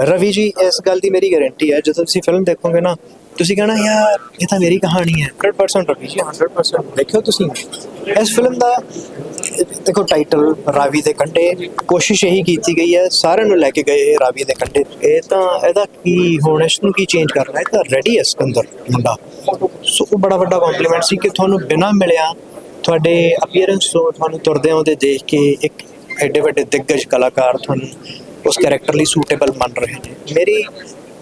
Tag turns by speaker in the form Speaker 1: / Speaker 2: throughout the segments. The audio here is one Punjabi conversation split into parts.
Speaker 1: ਰਵੀ ਜੀ, ਇਸ ਗੱਲ ਦੀ ਮੇਰੀ ਗਾਰੰਟੀ ਹੈ, ਜਦੋਂ ਤੁਸੀਂ ਫਿਲਮ ਦੇਖੋਗੇ ਨਾ, ਤੁਸੀਂ ਕਹਣਾ, ਯਾਰ, ਇਹ ਤਾਂ ਮੇਰੀ ਕਹਾਣੀ ਹੈ। 100% ਰਵੀ ਜੀ 100% ਦੇਖਿਓ ਤੁਸੀਂ। ਇਸ ਫਿਲਮ ਦਾ, ਦੇਖੋ ਟਾਈਟਲ ਰਾਵੀ ਦੇ ਕੰਢੇ, ਕੋਸ਼ਿਸ਼ ਇਹੀ ਕੀਤੀ ਗਈ ਹੈ, ਸਾਰਿਆਂ ਨੂੰ ਲੈ ਕੇ ਗਏ ਰਾਵੀ ਦੇ ਕੰਢੇ। ਇਹ ਤਾਂ, ਇਹਦਾ ਕੀ ਹੁਣ ਇਸ ਨੂੰ ਕੀ ਚੇਂਜ ਕਰਨਾ ਇਹ ਤਾਂ ਰੈਡੀ ਹੈ ਸਿਕੰਦਰ, ਮੁੰਡਾ। ਸੋ, ਉਹ ਬੜਾ ਵੱਡਾ ਕੰਪਲੀਮੈਂਟ ਸੀ ਕਿ ਤੁਹਾਨੂੰ ਬਿਨਾਂ ਮਿਲਿਆ, ਤੁਹਾਡੇ ਅਪੀਅਰੈਂਸ ਤੋਂ ਤੁਹਾਨੂੰ ਤੁਰਦੇ ਆਉਂਦੇ ਦੇਖ ਕੇ ਇੱਕ ਐਡੇ ਵੱਡੇ ਦਿੱਗਜ ਕਲਾਕਾਰ ਤੁਹਾਨੂੰ ਉਸ ਕੈਰੈਕਟਰ ਲਈ ਸੂਟੇਬਲ ਮੰਨ ਰਹੇ ਨੇ। ਮੇਰੀ,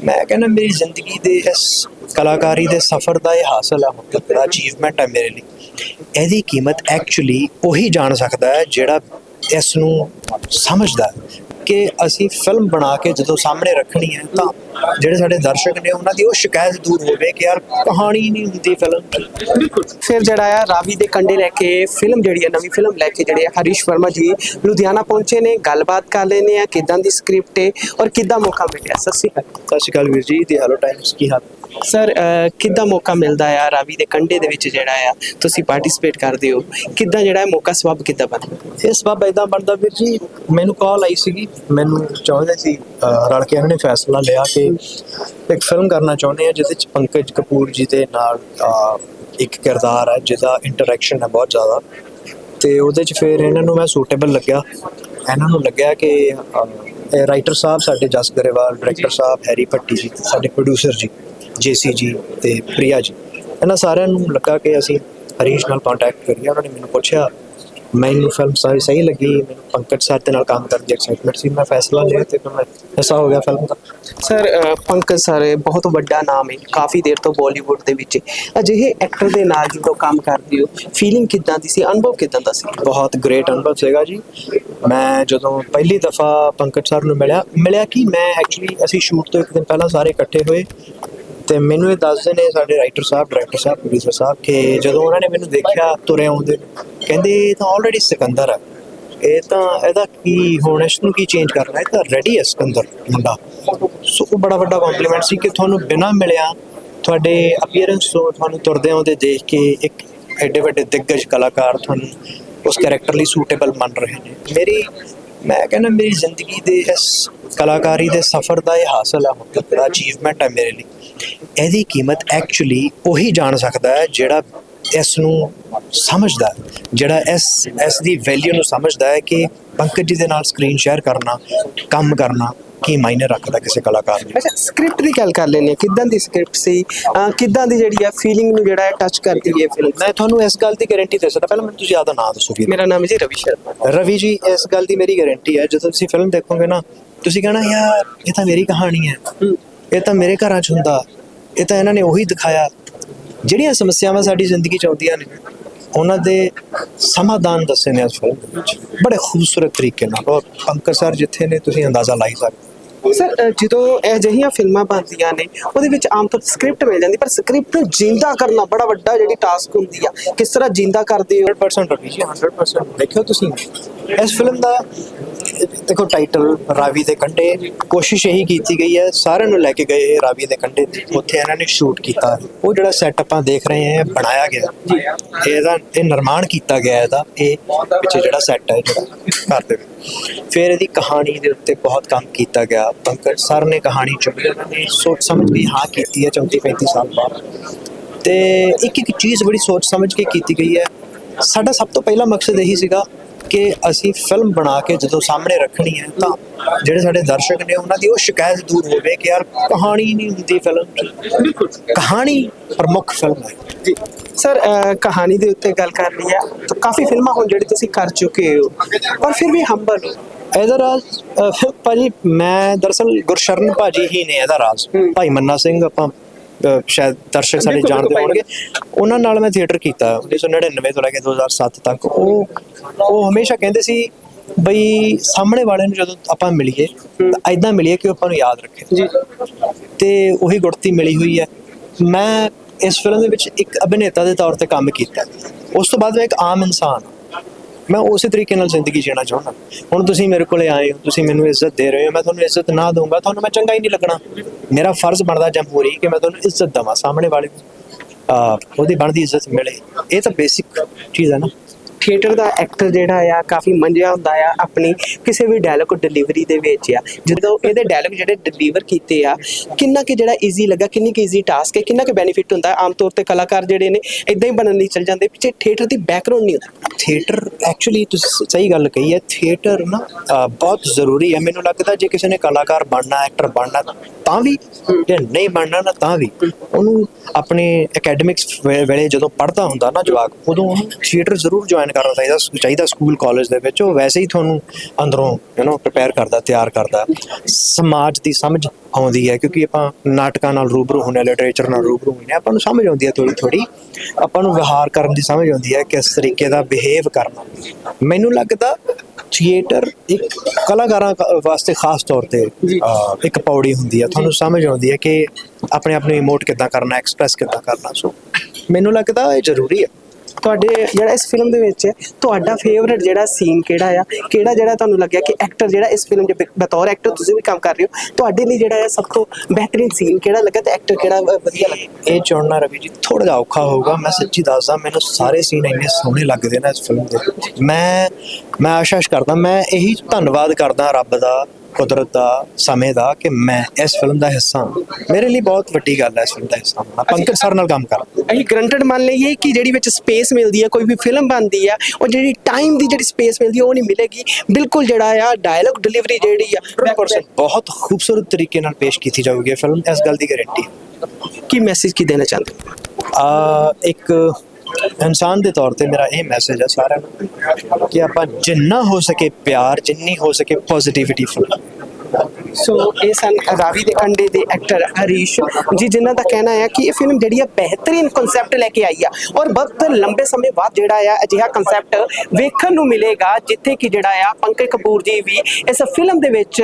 Speaker 1: ਮੈਂ ਕਹਿੰਦਾ ਮੇਰੀ ਜ਼ਿੰਦਗੀ ਦੇ ਇਸ ਕਲਾਕਾਰੀ ਦੇ ਸਫ਼ਰ ਦਾ ਇਹ ਹਾਸਲ ਹੈ ਹੁਣ ਤੱਕ ਅਚੀਵਮੈਂਟ ਹੈ ਮੇਰੇ ਲਈ। ਇਹਦੀ ਕੀਮਤ ਐਕਚੁਅਲੀ ਉਹੀ ਜਾਣ ਸਕਦਾ ਹੈ ਜਿਹੜਾ ਇਸ ਨੂੰ ਸਮਝਦਾ ਕਿ ਅਸੀਂ ਫਿਲਮ ਬਣਾ ਕੇ ਜਦੋਂ ਸਾਹਮਣੇ ਰੱਖਣੀ ਹੈ ਤਾਂ ਜਿਹੜੇ ਸਾਡੇ ਦਰਸ਼ਕ ਨੇ ਉਹਨਾਂ ਦੀ ਉਹ ਸ਼ਿਕਾਇਤ ਦੂਰ ਹੋਵੇ ਕਿ ਯਾਰ ਕਹਾਣੀ ਨਹੀਂ ਹੁੰਦੀ ਫਿਲਮ
Speaker 2: ਬਿਲਕੁਲ। ਫਿਰ ਜਿਹੜਾ ਆ ਰਾਵੀ ਦੇ ਕੰਡੇ ਲੈ ਕੇ ਫਿਲਮ ਜਿਹੜੀ ਹੈ ਨਵੀਂ ਫਿਲਮ ਲੈ ਕੇ ਜਿਹੜੇ ਆ ਹਰੀਸ਼ ਵਰਮਾ ਜੀ ਲੁਧਿਆਣਾ ਪਹੁੰਚੇ ਨੇ ਗੱਲਬਾਤ ਕਰ ਲੈਨੇ ਆ ਕਿਦਾਂ ਦੀ ਸਕ੍ਰਿਪਟ ਹੈ ਔਰ ਕਿੱਦਾਂ ਮੌਕਾ ਮਿਲਿਆ? ਸਤਿ ਸ਼੍ਰੀ ਅਕਾਲ।
Speaker 1: ਸਤਿ ਸ਼੍ਰੀ ਅਕਾਲ ਵੀਰ ਜੀ ਦੀ ਹੈਲੋ ਟਾਈਮਸ ਕੀ ਹਾਲ?
Speaker 2: ਸਰ ਕਿੱਦਾਂ ਮੌਕਾ ਮਿਲਦਾ ਆ ਰਾਵੀ ਦੇ ਕੰਢੇ ਦੇ ਵਿੱਚ ਜਿਹੜਾ ਆ? ਤੁਸੀਂ ਪਾਰਟਿਸਿਪੇਟ ਕਰਦੇ ਹੋ। ਕਿੱਦਾਂ ਜਿਹੜਾ ਹੈ ਮੌਕਾ ਸਬਬ ਕਿੱਦਾਂ ਬਣਦਾ?
Speaker 1: ਇਹ ਬਾਬ ਇਦਾਂ ਬਣਦਾ ਵੀਰ ਜੀ ਮੈਨੂੰ ਕਾਲ ਆਈ ਸੀਗੀ। ਮੈਨੂੰ ਚਾਹੁੰਦੇ ਸੀ ਅਹ, ਰਲ ਕੇ ਇਹਨਾਂ ਨੇ ਫੈਸਲਾ ਲਿਆ ਕਿ ਇੱਕ ਫਿਲਮ ਕਰਨਾ ਚਾਹੁੰਦੇ ਆ ਜਿਹਦੇ ਚ ਪੰਕਜ ਕਪੂਰ ਜੀ ਦੇ ਨਾਲ ਅਹ, ਇੱਕ ਕਿਰਦਾਰ ਹੈ ਜਿਹਦਾ ਇੰਟਰੈਕਸ਼ਨ ਹੈ ਬਹੁਤ ਜ਼ਿਆਦਾ। ਤੇ ਉਹਦੇ ਚ ਫਿਰ ਇਹਨਾਂ ਨੂੰ ਮੈਂ ਸੂਟੇਬਲ ਲੱਗਿਆ। ਇਹਨਾਂ ਨੂੰ ਲੱਗਿਆ ਕਿ ਰਾਈਟਰ ਸਾਹਿਬ ਸਾਡੇ ਜਸ ਗਰੇਵਾਲ ਡਾਇਰੈਕਟਰ ਸਾਹਿਬ ਹੈਰੀ ਭੱਟੀ ਜੀ ਸਾਡੇ ਪ੍ਰੋਡਿਊਸਰ ਜੀ। ਜੇਸੀ ਜੀ ਤੇ ਪ੍ਰਿਆ ਜੀ। ਇਹਨਾਂ ਸਾਰਿਆਂ ਨੂੰ ਲੱਗਾ ਕਿ ਅਸੀਂ ਹਰੀਸ਼ ਨਾਲ ਕੰਟੈਕਟ ਕਰੀਏ ਉਹਨਾਂ ਨੇ ਮੈਨੂੰ ਪੁੱਛਿਆ ਮੈਨੂੰ ਫਿਲਮ ਸਾਰੀ ਸਹੀ ਲੱਗੀ ਮੈਨੂੰ ਪੰਕਜ ਸਰ ਦੇ ਨਾਲ ਕੰਮ ਕਰਨ ਦੀ ਐਕਸਾਈਟਮੈਂਟ ਸੀ। ਮੈਂ ਫੈਸਲਾ ਲਿਆ ਤੇ ਫਿਰ ਮੈਂ ਐਸਾ ਹੋ ਗਿਆ ਫਿਲਮ ਦਾ।
Speaker 2: ਸਰ ਪੰਕਜ ਸਰ ਬਹੁਤ ਵੱਡਾ ਨਾਮ ਹੈ। ਕਾਫੀ ਦੇਰ ਤੋਂ ਬਾਲੀਵੁੱਡ ਦੇ ਵਿੱਚ ਅਜਿਹੇ ਐਕਟਰ ਦੇ ਨਾਲ ਜਦੋਂ ਕੰਮ ਕਰਦੇ ਹੋ ਫੀਲਿੰਗ ਕਿੱਦਾਂ ਦੀ ਸੀ? ਅਨੁਭਵ ਕਿੱਦਾਂ ਦਾ ਸੀ?
Speaker 1: ਬਹੁਤ ਗ੍ਰੇਟ ਅਨੁਭਵ ਸੀਗਾ ਜੀ। ਮੈਂ ਜਦੋਂ ਪਹਿਲੀ ਦਫਾ ਪੰਕਜ ਸਰ ਨੂੰ ਮਿਲਿਆ ਮਿਲਿਆ ਕਿ ਮੈਂ ਐਕਚੁਅਲੀ ਅਸੀਂ ਸ਼ੂਟ ਤੋਂ ਇੱਕ ਦਿਨ ਪਹਿਲਾਂ ਸਾਰੇ ਇਕੱਠੇ ਹੋਏ। ਤੇ ਮੈਨੂੰ ਇਹ ਦੱਸਦੇ ਨੇ ਸਾਡੇ ਰਾਈਟਰ ਸਾਹਿਬ ਡਾਇਰੈਕਟਰ ਸਾਹਿਬ ਪ੍ਰੋਡਿਊਸਰ ਸਾਹਿਬ ਕਿ ਜਦੋਂ ਉਹਨਾਂ ਨੇ ਮੈਨੂੰ ਦੇਖਿਆ ਤੁਰੇ ਆਉਂਦੇ ਕਹਿੰਦੇ ਇਹ ਤਾਂ ਆਲਰੇਡੀ ਸਿਕੰਦਰ ਹੈ ਇਹ ਤਾਂ ਇਹਦਾ ਕੀ ਹੁਣ ਇਸ ਨੂੰ ਕੀ ਚੇਂਜ ਕਰਨਾ? ਇਹ ਤਾਂ ਰੈਡੀ ਹੈ ਸਿਕੰਦਰ, ਮੁੰਡਾ। ਸੋ ਉਹ ਬੜਾ ਵੱਡਾ ਕੰਪਲੀਮੈਂਟ ਸੀ ਕਿ ਤੁਹਾਨੂੰ ਬਿਨਾਂ ਮਿਲਿਆ ਤੁਹਾਡੇ ਅਪੀਅਰੈਂਸ ਤੋਂ ਤੁਹਾਨੂੰ ਤੁਰਦੇ ਆਉਂਦੇ ਦੇਖ ਕੇ ਇੱਕ ਐਡੇ ਵੱਡੇ ਦਿੱਗਜ ਕਲਾਕਾਰ ਤੁਹਾਨੂੰ ਉਸ ਕੈਰੈਕਟਰ ਲਈ ਸੂਟੇਬਲ ਮੰਨ ਰਹੇ ਨੇ। ਮੇਰੀ, ਮੈਂ ਕਹਿੰਦਾ ਮੇਰੀ ਜ਼ਿੰਦਗੀ ਦੇ ਇਸ ਕਲਾਕਾਰੀ ਦੇ ਸਫ਼ਰ ਦਾ ਇਹ ਹਾਸਲ ਹੈ ਹੁਣ ਤੱਕ ਦਾ ਅਚੀਵਮੈਂਟ ਹੈ ਮੇਰੇ ਲਈ। ਇਹਦੀ ਕੀਮਤ ਐਕਚੁਅਲੀ ਉਹੀ ਜਾਣ ਸਕਦਾ ਹੈ ਜਿਹੜਾ ਇਸ ਨੂੰ ਸਮਝਦਾ ਹੈ, ਜਿਹੜਾ ਇਸ ਇਸ ਦੀ ਵੈਲਿਊ ਨੂੰ ਸਮਝਦਾ ਹੈ ਕਿ ਪੰਕਜ ਜੀ ਦੇ ਨਾਲ ਸਕਰੀਨ ਸ਼ੇਅਰ ਕਰਨਾ ਕੰਮ ਕਰਨਾ ਕੀ ਮਾਇਨੇ ਰੱਖਦਾ ਕਿਸੇ ਕਲਾਕਾਰ ਲਈ
Speaker 2: ਅੱਛਾ ਸਕ੍ਰਿਪਟ ਦੀ ਗੱਲ ਕਰ ਲੈਨੇ ਕਿੱਦਾਂ ਦੀ ਸਕ੍ਰਿਪਟ ਸੀ? ਕਿੱਦਾਂ ਦੀ ਜਿਹੜੀ ਆ ਫੀਲਿੰਗ ਨੂੰ ਜਿਹੜਾ ਹੈ ਟੱਚ ਕਰਦੀ ਹੈ ਫਿਲਮ
Speaker 1: ਮੈਂ ਤੁਹਾਨੂੰ ਇਸ ਗੱਲ ਦੀ ਗਾਰੰਟੀ ਦੇ ਸਕਦਾ। ਪਹਿਲਾਂ ਮੈਨੂੰ ਤੁਸੀਂ ਆਦਾ ਨਾਂ ਦੱਸੋ ਵੀਰ।
Speaker 2: ਮੇਰਾ ਨਾਮ ਹੈ ਜੀ ਰਵੀ ਸ਼ਰਮਾ।
Speaker 1: ਰਵੀ ਜੀ ਇਸ ਗੱਲ ਦੀ ਮੇਰੀ ਗਾਰੰਟੀ ਹੈ ਜਦੋਂ ਤੁਸੀਂ ਫਿਲਮ ਦੇਖੋਗੇ ਨਾ ਤੁਸੀਂ ਕਹਣਾ ਯਾਰ ਇਹ ਤਾਂ ਮੇਰੀ ਕਹਾਣੀ ਹੈ। ਇਹ ਤਾਂ ਮੇਰੇ ਘਰਾਂ 'ਚ ਹੁੰਦਾ। ਇਹ ਤਾਂ ਇਹਨਾਂ ਨੇ ਉਹੀ ਦਿਖਾਇਆ। ਜਿਹੜੀਆਂ ਸਮੱਸਿਆਵਾਂ ਸਾਡੀ ਜ਼ਿੰਦਗੀ 'ਚ ਆਉਂਦੀਆਂ ਨੇ ਉਹਨਾਂ ਦੇ ਸਮਾਧਾਨ ਦੱਸੇ ਨੇ ਇਸ ਫਿਲਮ ਵਿੱਚ। ਬੜੇ ਖੂਬਸੂਰਤ ਤਰੀਕੇ ਨਾਲ। ਔਰ ਪੰਕਜ ਸਰ ਜਿੱਥੇ ਨੇ ਤੁਸੀਂ ਅੰਦਾਜ਼ਾ ਲਾਈ ਸਕਦੇ
Speaker 2: ਸਰ ਜਦੋਂ ਇਹ ਜਿਹੀਆਂ ਫਿਲਮਾਂ ਬਣਦੀਆਂ ਨੇ ਉਹਦੇ ਵਿੱਚ ਆਮ ਤੌਰ ਸਕ੍ਰਿਪਟ ਮਿਲ ਜਾਂਦੀ ਪਰ ਸਕ੍ਰਿਪਟ ਨੂੰ ਜਿੰਦਾ ਕਰਨਾ ਬੜਾ ਵੱਡਾ ਜਿਹੜੀ ਟਾਸਕ ਹੁੰਦੀ ਆ ਕਿਸ ਤਰ੍ਹਾਂ ਜਿੰਦਾ ਕਰਦੇ ਹੋ?
Speaker 1: 100% ਰਵੀ ਜੀ 100% ਦੇਖਿਓ ਤੁਸੀਂ। ਇਸ ਫਿਲਮ ਦਾ ਦੇਖੋ ਟਾਈਟਲ ਰਾਵੀ ਦੇ ਕੰਢੇ ਕੋਸ਼ਿਸ਼ ਇਹੀ ਕੀਤੀ ਗਈ ਹੈ ਸਾਰਿਆਂ ਨੂੰ ਲੈ ਕੇ ਗਏ ਰਾਵੀ ਦੇ ਕੰਢੇ। ਉੱਥੇ ਇਹਨਾਂ ਨੇ ਸ਼ੂਟ ਕੀਤਾ। ਉਹ ਜਿਹੜਾ ਸੈਟ ਆਪਾਂ ਦੇਖ ਰਹੇ ਹਾਂ ਬਣਾਇਆ ਗਿਆ। ਜੀ। ਇਹਦਾ ਇਹ ਨਿਰਮਾਣ ਕੀਤਾ ਗਿਆ ਇਹਦਾ। ਇਹ ਪਿੱਛੇ ਜਿਹੜਾ ਸੈੱਟ ਹੈ ਜਿਹੜਾ ਘਰ ਦੇ ਫਿਰ ਇਹਦੀ ਕਹਾਣੀ ਦੇ ਉੱਤੇ ਬਹੁਤ ਕੰਮ ਕੀਤਾ ਗਿਆ। ਪੰਕਜ ਸਰ ਨੇ ਕਹਾਣੀ ਚੁਣੀ ਨੇ ਸੋਚ ਸਮਝ ਕੇ ਹਾਂ ਕੀਤੀ ਹੈ 34 35 ਸਾਲ ਬਾਅਦ। ਤੇ ਇੱਕ ਇੱਕ ਚੀਜ਼ ਬੜੀ ਸੋਚ ਸਮਝ ਕੇ ਕੀਤੀ ਗਈ ਹੈ। ਸਾਡਾ ਸਭ ਤੋਂ ਪਹਿਲਾ ਮਕਸਦ ਇਹੀ ਸੀਗਾ ਕਿ ਅਸੀਂ ਫਿਲਮ ਬਣਾ ਕੇ ਜਦੋਂ ਸਾਹਮਣੇ ਰੱਖਣੀ ਹੈ ਤਾਂ ਜਿਹੜੇ ਸਾਡੇ ਦਰਸ਼ਕ ਨੇ ਉਹਨਾਂ ਦੀ ਉਹ ਸ਼ਿਕਾਇਤ ਦੂਰ ਹੋਵੇ ਕਿ ਯਾਰ ਕਹਾਣੀ ਨਹੀਂ ਹੁੰਦੀ ਫਿਲਮ 'ਚ
Speaker 2: ਬਿਲਕੁਲ।
Speaker 1: ਕਹਾਣੀ ਪ੍ਰਮੁੱਖ ਫਿਲਮ ਹੈ।
Speaker 2: ਜੀ। ਸਰ ਕਹਾਣੀ ਦੇ ਉੱਤੇ ਗੱਲ ਕਰ ਲਈ ਹੈ ਤਾਂ ਕਾਫੀ ਫਿਲਮਾਂ ਹੁਣ ਜਿਹੜੀ ਤੁਸੀਂ ਕਰ ਚੁੱਕੇ ਹੋ ਪਰ ਫਿਰ ਵੀ ਹੰਬਲ ਹੋ।
Speaker 1: ਇਹਦਾ ਰਾਜ ਭਾਜੀ ਮੈਂ ਦਰਅਸਲ ਗੁਰਸ਼ਰਨ ਭਾਜੀ ਹੀ ਨੇ ਇਹਦਾ ਰਾਜ। ਭਾਈ ਮੰਨਾ ਸਿੰਘ ਆਪਾਂ ਸ਼ਾਇਦ ਦਰਸ਼ਕ ਸਾਡੇ ਜਾਣਦੇ ਹੋਣਗੇ। ਉਹਨਾਂ ਨਾਲ ਮੈਂ ਥੀਏਟਰ ਕੀਤਾ 1999 ਤੋਂ ਲੈ ਕੇ 2007 ਤੱਕ। ਉਹ ਉਹ ਹਮੇਸ਼ਾ ਕਹਿੰਦੇ ਸੀ ਬਈ ਸਾਹਮਣੇ ਵਾਲੇ ਨੂੰ ਜਦੋਂ ਆਪਾਂ ਮਿਲੀਏ ਤਾਂ ਐਦਾਂ ਮਿਲੀਏ ਕਿ ਉਹ ਆਪਾਂ ਨੂੰ ਯਾਦ ਰੱਖੇ।
Speaker 2: ਜੀ।
Speaker 1: ਤੇ ਉਹੀ ਗੁੜਤੀ ਮਿਲੀ ਹੋਈ ਹੈ। ਮੈਂ ਇਸ ਫਿਲਮ ਦੇ ਵਿੱਚ ਇੱਕ ਅਭਿਨੇਤਾ ਦੇ ਤੌਰ ਤੇ ਕੰਮ ਕੀਤਾ। ਉਸ ਤੋਂ ਬਾਅਦ ਮੈਂ ਇੱਕ ਆਮ ਇਨਸਾਨ ਹਾਂ। ਮੈਂ ਉਸੇ ਤਰੀਕੇ ਨਾਲ ਜ਼ਿੰਦਗੀ ਜੀਣਾ ਚਾਹੁੰਦਾ। ਹੁਣ ਤੁਸੀਂ ਮੇਰੇ ਕੋਲੇ ਆਏ ਹੋ ਤੁਸੀਂ ਮੈਨੂੰ ਇੱਜ਼ਤ ਦੇ ਰਹੇ ਹੋ ਮੈਂ ਤੁਹਾਨੂੰ ਇੱਜ਼ਤ ਨਾ ਦਊਂਗਾ ਤੁਹਾਨੂੰ ਮੈਂ ਚੰਗਾ ਹੀ ਨਹੀਂ ਲੱਗਣਾ। ਮੇਰਾ ਫਰਜ਼ ਬਣਦਾ ਜਮਹੂਰੀ ਕਿ ਮੈਂ ਤੁਹਾਨੂੰ ਇੱਜ਼ਤ ਦਵਾਂ ਸਾਹਮਣੇ ਵਾਲੇ ਨੂੰ ਆਹ, ਉਹਦੀ ਬਣਦੀ ਇੱਜ਼ਤ ਮਿਲੇ। ਇਹ ਤਾਂ ਬੇਸਿਕ ਚੀਜ਼ ਹੈ ਨਾ।
Speaker 2: ਥੀਏਟਰ ਦਾ ਐਕਟਰ ਜਿਹੜਾ ਆ, ਕਾਫੀ ਮੰਜਿਆ ਹੁੰਦਾ ਆ ਆਪਣੀ ਕਿਸੇ ਵੀ ਡਾਇਲੌਗ ਡਿਲੀਵਰੀ ਦੇ ਵਿੱਚ ਆ। ਜਦੋਂ ਇਹਦੇ ਡਾਇਲੌਗ ਜਿਹੜੇ ਡਿਲੀਵਰ ਕੀਤੇ ਆ, ਕਿੰਨਾ ਕਿ ਜਿਹੜਾ ਈਜ਼ੀ ਲੱਗਾ, ਕਿੰਨੀ ਕਿ ਈਜ਼ੀ ਟਾਸਕ ਹੈ, ਕਿੰਨਾ ਕਿ ਬੈਨੀਫਿਟ ਹੁੰਦਾ। ਆਮ ਤੌਰ ਤੇ ਕਲਾਕਾਰ ਜਿਹੜੇ ਨੇ ਇਦਾਂ ਹੀ ਬਣਨ ਲਈ ਚੱਲ ਜਾਂਦੇ, ਪਿੱਛੇ ਥੀਏਟਰ ਦੀ ਬੈਕਗ੍ਰਾਉਂਡ ਨਹੀਂ ਹੁੰਦਾ।
Speaker 1: ਥੀਏਟਰ ਐਕਚੁਅਲੀ ਤੁਸੀਂ ਸਹੀ ਗੱਲ ਕਹੀ ਹੈ ਥੀਏਟਰ ਨਾ ਬਹੁਤ ਜ਼ਰੂਰੀ ਹੈ। ਮੈਨੂੰ ਲੱਗਦਾ ਜੇ ਕਿਸੇ ਨੇ ਕਲਾਕਾਰ ਬਣਨਾ ਐਕਟਰ ਬਣਨਾ ਤਾਂ ਵੀ ਜੇ ਨਹੀਂ ਬਣਨਾ ਨਾ ਤਾਂ ਵੀ। ਉਹਨੂੰ ਆਪਣੇ ਐਕੈਡਮਿਕਸ ਵੇਲੇ ਜਦੋਂ ਪੜ੍ਹਦਾ ਹੁੰਦਾ ਨਾ ਜਵਾਕ, ਉਦੋਂ ਉਹਨੂੰ ਥੀਏਟਰ ਜ਼ਰੂਰ ਜੁਆਇਨ ਕਰਨਾ ਚਾਹੀਦਾ ਚਾਹੀਦਾ ਸਕੂਲ ਕਾਲਜ ਦੇ ਵਿੱਚ। ਉਹ ਵੈਸੇ ਹੀ ਤੁਹਾਨੂੰ ਅੰਦਰੋਂ ਯੂ نو ਪ੍ਰਪੇਅਰ ਕਰਦਾ, ਤਿਆਰ ਕਰਦਾ। ਸਮਾਜ ਦੀ ਸਮਝ ਆਉਂਦੀ ਹੈ, ਕਿਉਂਕਿ ਆਪਾਂ ਨਾਟਕਾਂ ਨਾਲ ਰੂਬਰੂ ਹੁੰਨੇ ਲਿਟਰੇਚਰ ਨਾਲ ਰੂਬਰੂ ਹੁੰਨੇ ਆਪਾਂ ਨੂੰ ਸਮਝ ਆਉਂਦੀ ਹੈ ਥੋੜੀ ਥੋੜੀ ਆਪਾਂ ਨੂੰ ਵਿਹਾਰ ਕਰਨ ਦੀ ਸਮਝ ਆਉਂਦੀ ਹੈ ਕਿਸ ਤਰੀਕੇ ਦਾ ਬਿਹੇਵ ਕਰਨਾ। ਮੈਨੂੰ ਲੱਗਦਾ ਥੀਏਟਰ ਇੱਕ ਕਲਾਕਾਰਾਂ ਵਾਸਤੇ ਖਾਸ ਤੌਰ ਤੇ ਇੱਕ ਪੌੜੀ ਹੁੰਦੀ ਹੈ ਤੁਹਾਨੂੰ ਸਮਝ ਆਉਂਦੀ ਹੈ ਕਿ ਆਪਣੇ ਆਪ ਨੂੰ ਇਮੋਟ ਕਿੱਦਾਂ ਕਰਨਾ ਐਕਸਪ੍ਰੈਸ ਕਿੱਦਾਂ ਕਰਨਾ। ਸੋ ਮੈਨੂੰ ਲੱਗਦਾ ਇਹ ਜ਼ਰੂਰੀ ਹੈ
Speaker 2: ਤੁਹਾਡੇ ਜਿਹੜਾ ਇਸ ਫਿਲਮ ਦੇ ਵਿੱਚ ਤੁਹਾਡਾ ਫੇਵਰਿਟ ਜਿਹੜਾ ਸੀਨ ਕਿਹੜਾ ਆ? ਕਿਹੜਾ ਜਿਹੜਾ ਤੁਹਾਨੂੰ ਲੱਗਿਆ ਕਿ ਐਕਟਰ ਜਿਹੜਾ ਇਸ ਫਿਲਮ ਦੇ ਬਤੌਰ ਐਕਟਰ ਤੁਸੀਂ ਵੀ ਕੰਮ ਕਰ ਰਹੇ ਹੋ? ਤੁਹਾਡੇ ਲਈ ਜਿਹੜਾ ਹੈ ਸਭ ਤੋਂ ਬਿਹਤਰੀਨ ਸੀਨ ਕਿਹੜਾ ਲੱਗਾ ਤੇ ਐਕਟਰ ਕਿਹੜਾ ਵਧੀਆ ਲੱਗਾ?
Speaker 1: ਇਹ ਚੁਣਨਾ ਰਵੀ ਜੀ ਥੋੜਾ ਜਿਹਾ ਔਖਾ ਹੋਊਗਾ, ਮੈਂ ਸੱਚੀ ਦੱਸਦਾ, ਮੈਨੂੰ ਸਾਰੇ ਸੀਨ ਇੰਨੇ ਸੋਹਣੇ ਲੱਗਦੇ ਨੇ ਇਸ ਫਿਲਮ ਦੇ। ਮੈਂ ਮੈਂ ਆਸ਼ਾਸ਼ ਕਰਦਾ, ਮੈਂ ਇਹੀ ਧੰਨਵਾਦ ਕਰਦਾ ਰੱਬ ਦਾ ਕੁਦਰਤ ਦਾ ਸਮੇਂ ਦਾ ਕਿ ਮੈਂ ਇਸ ਫਿਲਮ ਦਾ ਹਿੱਸਾ ਹਾਂ। ਮੇਰੇ ਲਈ ਬਹੁਤ ਵੱਡੀ ਗੱਲ ਹੈ ਇਸ ਫਿਲਮ ਦਾ ਹਿੱਸਾ ਹੋਣਾ। ਪੰਕਜ ਸਰ ਨਾਲ ਕੰਮ ਕਰਨਾ
Speaker 2: ਅਸੀਂ ਗਰੰਟਡ ਮੰਨ ਲਈਏ ਕਿ ਜਿਹੜੀ ਵਿੱਚ ਸਪੇਸ ਮਿਲਦੀ ਹੈ ਕੋਈ ਵੀ ਫਿਲਮ ਬਣਦੀ ਆ ਉਹ ਜਿਹੜੀ ਟਾਈਮ ਦੀ ਜਿਹੜੀ ਸਪੇਸ ਮਿਲਦੀ ਹੈ ਉਹ ਨਹੀਂ ਮਿਲੇਗੀ। ਬਿਲਕੁਲ ਜਿਹੜਾ ਆ ਡਾਇਲੌਗ ਡਿਲੀਵਰੀ ਜਿਹੜੀ ਆ
Speaker 1: 100% ਬਹੁਤ ਖੂਬਸੂਰਤ ਤਰੀਕੇ ਨਾਲ ਪੇਸ਼ ਕੀਤੀ ਜਾਊਗੀ ਫਿਲਮ ਇਸ ਗੱਲ ਦੀ ਗਾਰੰਟੀ
Speaker 2: ਕੀ ਮੈਸੇਜ ਕੀ ਦੇਣਾ ਚਾਹੁੰਦੇ?
Speaker 1: ਆ ਇੱਕ ਇਨਸਾਨ ਦੇ ਤੌਰ ਤੇ ਮੇਰਾ ਇਹ ਮੈਸੇਜ ਹੈ ਸਾਰਿਆਂ ਨੂੰ ਕਿ ਆਪਾਂ ਜਿੰਨਾ ਹੋ ਸਕੇ ਪਿਆਰ, ਜਿੰਨੀ ਹੋ ਸਕੇ ਪੋਜ਼ਿਟਿਵਿਟੀ ਫੁੱਲ।
Speaker 2: ਸੋ ਇਹ ਸਨ ਰਾਵੀ ਦੇ ਕੰਡੇ ਦੇ ਐਕਟਰ ਹਰੀਸ਼ ਜੀ, ਜਿਨ੍ਹਾਂ ਦਾ ਕਹਿਣਾ ਹੈ ਕਿ ਇਹ ਫਿਲਮ ਜਿਹੜੀ ਆ ਬਿਹਤਰੀਨ ਕਨਸੈਪਟ ਲੈ ਕੇ ਆਈ ਆ। ਔਰ ਬਹੁਤ ਲੰਬੇ ਸਮੇਂ ਬਾਅਦ ਜਿਹੜਾ ਆ, ਅਜਿਹਾ ਕਨਸੈਪਟ ਵੇਖਣ ਨੂੰ ਮਿਲੇਗਾ, ਜਿੱਥੇ ਕਿ ਜਿਹੜਾ ਆ, ਪੰਕਜ ਕਪੂਰ ਜੀ ਵੀ ਇਸ ਫਿਲਮ ਦੇ ਵਿੱਚ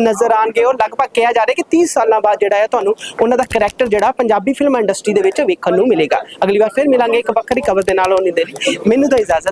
Speaker 2: ਨਜ਼ਰ ਆਣਗੇ ਔਰ ਲਗਭਗ ਕਿਹਾ ਜਾ ਰਿਹਾ ਕਿ 30 ਸਾਲਾਂ ਬਾਅਦ ਜਿਹੜਾ ਆ, ਤੁਹਾਨੂੰ ਉਹਨਾਂ ਦਾ ਕਰੈਕਟਰ ਜਿਹੜਾ ਪੰਜਾਬੀ ਫਿਲਮ ਇੰਡਸਟਰੀ ਦੇ ਵਿੱਚ ਵੇਖਣ ਨੂੰ ਮਿਲੇਗਾ। ਅਗਲੀ ਵਾਰ ਫਿਰ ਮਿਲਾਂਗੇ ਇੱਕ ਵੱਖਰੀ ਖਬਰ ਦੇ ਨਾਲ ਉਹਨੇ ਦੇ ਲਈ ਮੈਨੂੰ ਤਾਂ ਇਜਾਜ਼ਤ